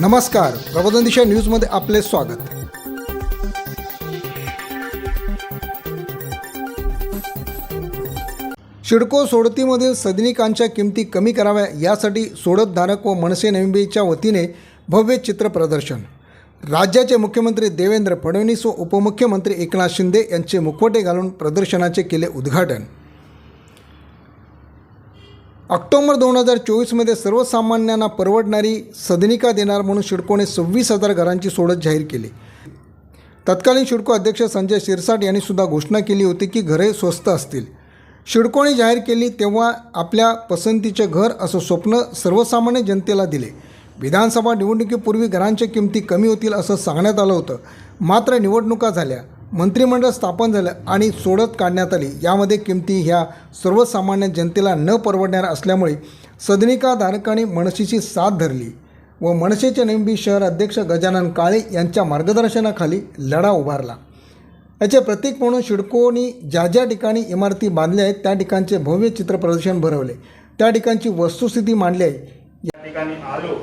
नमस्कार. प्रबोधन दिशा न्यूजमध्ये आपले स्वागत. शिडको सोडतीमधील सदनिकांच्या किमती कमी कराव्या यासाठी सोडतधारक व मनसे नवीबीच्या वतीने भव्य चित्र प्रदर्शन. राज्याचे मुख्यमंत्री देवेंद्र फडणवीस व उपमुख्यमंत्री एकनाथ शिंदे यांचे मुखवटे घालून प्रदर्शनाचे केले उद्घाटन. ऑक्टोबर दोन हजार चोवीसमध्ये सर्वसामान्यांना परवडणारी सदनिका देणार म्हणून शिडकोने सव्वीस हजार घरांची सोडत जाहीर केली. तत्कालीन शिडको अध्यक्ष संजय शिरसाट यांनी सुद्धा घोषणा केली होती की घरे स्वस्त असतील. शिडकोने जाहीर केली तेव्हा आपल्या पसंतीचे घर असं स्वप्न सर्वसामान्य जनतेला दिले. विधानसभा निवडणुकीपूर्वी घरांच्या किमती कमी होतील असं सांगण्यात आलं होतं. मात्र निवडणुका झाल्या. मंत्रिमंडळ स्थापन झालं आणि सोडत काढण्यात आली. यामध्ये किमती ह्या सर्वसामान्य जनतेला न परवडणार असल्यामुळे सदनिकाधारकांनी मनसेची साथ धरली व मनसेचे नेमबी शहर अध्यक्ष गजानन काळे यांच्या मार्गदर्शनाखाली लढा उभारला. याचे प्रतीक म्हणून शिडकोनी ज्या ज्या ठिकाणी इमारती बांधल्या आहेत त्या ठिकाणचे भव्य चित्र प्रदर्शन भरवले. त्या ठिकाणची वस्तुस्थिती मांडली आहे. या ठिकाणी आलो.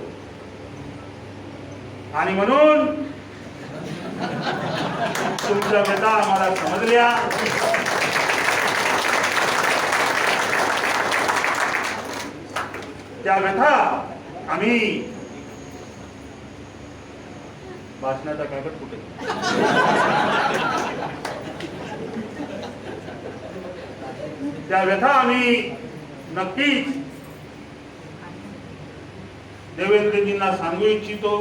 आणि म्हणून तुमच्या व्यथा आम्हाला समजल्या. त्या व्यथा आम्ही भाषणाचा कागद कुठे? त्या व्यथा आम्ही नक्कीच देवेंद्रजींना सांगू इच्छितो.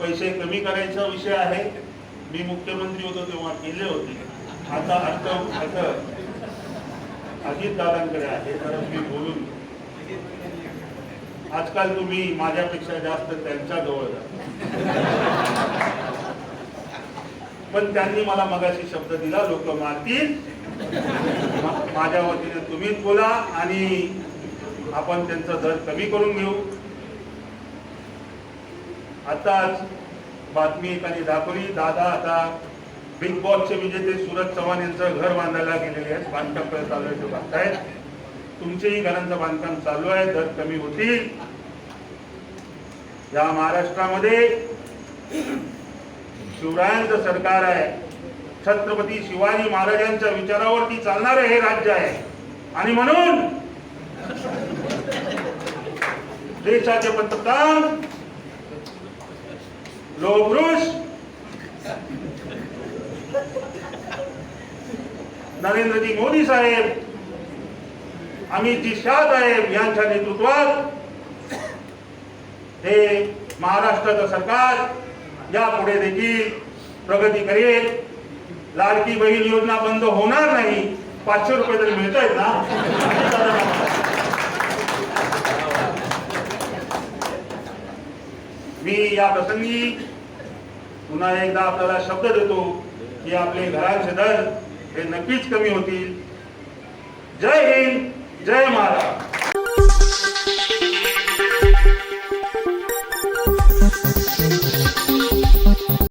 पैसे कमी करायचा विषय आहे. मी मुख्यमंत्री होतो तेव्हा केले होते. आता आता आता अजितदादांकडे आहे तर मी बोलून. आजकाल तुम्ही माझ्यापेक्षा जास्त त्यांच्या जवळ जा. पण त्यांनी मला मगाशी शब्द दिला लोक मारतील. माझ्या वतीने तुम्हीच बोला आणि आपण त्यांचा दर कमी करून घेऊ. आताच बातमी त्यांनी दाखवली दादा आता बिग बॉसचे विजेते सुरज चव्हाण यांचं घर बांधायला गेलेले आहेत बांधकाम करत चालू आहे ते बांधतायत. तुमचेही घरांचं बांधकाम चालू आहे दर कमी होतील. या महाराष्ट्रामध्ये शिवरायांचं सरकार आहे. छत्रपती शिवाजी महाराजांच्या विचारावरती चालणारं हे राज्य आहे. आणि म्हणून देशाचे पंतप्रधान लोहपुरुष नरेंद्रजी मोदी साहेब अमितजी शाह साहेब यांच्या नेतृत्वात हे महाराष्ट्राचं सरकार यापुढे देखील प्रगती करेल. लाडकी बहीण योजना बंद होणार नाही. पाचशे रुपये तरी मिळत आहेत ना मी या प्रसंगी पुन्हा एकदा आपल्याला शब्द देतो की आपले घरांचे दर हे नक्कीच कमी होतील. जय हिंद जय महाराज